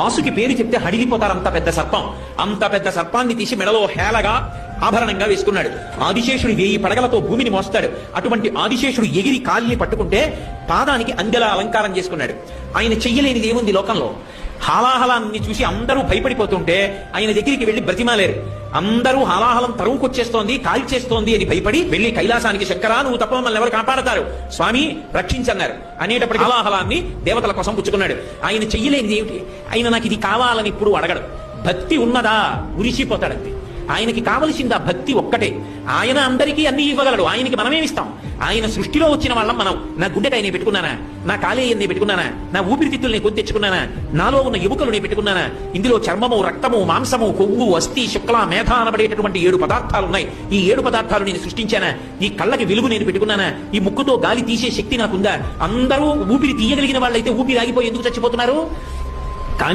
వాసుకి పేరు చెప్తే హడిలిపోతారు అంత పెద్ద సర్పం. అంత పెద్ద సర్పాన్ని తీసి మెడలో హేళగా ఆభరణంగా వేసుకున్నాడు. ఆదిశేషుడు వేయి పడగలతో భూమిని మోస్తాడు. అటువంటి ఆదిశేషుడు ఎగిరి కాలిని పట్టుకుంటే పాదానికి అందెలా అలంకారం చేసుకున్నాడు. ఆయన చెయ్యలేనిది ఏముంది లోకంలో. హాలాహలాన్ని చూసి అందరూ భయపడిపోతుంటే ఆయన దగ్గరికి వెళ్ళి బ్రతిమాలేరు. అందరూ హాలాహలం తరువుకొచ్చేస్తోంది కాల్చేస్తోంది అని భయపడి వెళ్ళి కైలాసానికి శంకరా నువ్వు తప్ప మమ్మల్ని ఎవరు కాపాడతారు? స్వామి రక్షించన్నారు. అనేటప్పటికి హాలాహలాన్ని దేవతల కోసం పుచ్చుకున్నాడు. ఆయన చెయ్యలేనిది ఏమిటి? ఆయన నాకు ఇది కావాలని ఇప్పుడు అడగడు. భక్తి ఉన్నదా? ఉరిసిపోతాడంతే ఆయనకి కావలసింది ఆ భక్తి ఒక్కటే. ఆయన అందరికీ అన్ని ఇవ్వగలడు. ఆయనకి మనమేమిస్తాం? ఆయన సృష్టిలో వచ్చిన వాళ్ళం మనం. నా గుండెకాయ నేను పెట్టుకున్నానా? నా కాలేయం నేను పెట్టుకున్నానా? నా ఊపిరితిత్తులు నేను కొని తెచ్చుకున్నానా? నాలో ఉన్న ఎముకలు నేను పెట్టుకున్నానా? ఇందులో చర్మము రక్తము మాంసము కొవ్వు అస్థి శుక్ల మేధ అనబడేటటువంటి ఏడు పదార్థాలు ఉన్నాయి ఈ ఏడు పదార్థాలు నేను సృష్టించానా? ఈ కళ్ళకి వెలుగు నేను పెట్టుకున్నానా? ఈ ముక్కుతో గాలి తీసే శక్తి నాకుందా? అందరూ ఊపిరి తీయగలిగిన వాళ్ళైతే ఊపిరి ఆగిపోయి ఎందుకు చచ్చిపోతున్నారు?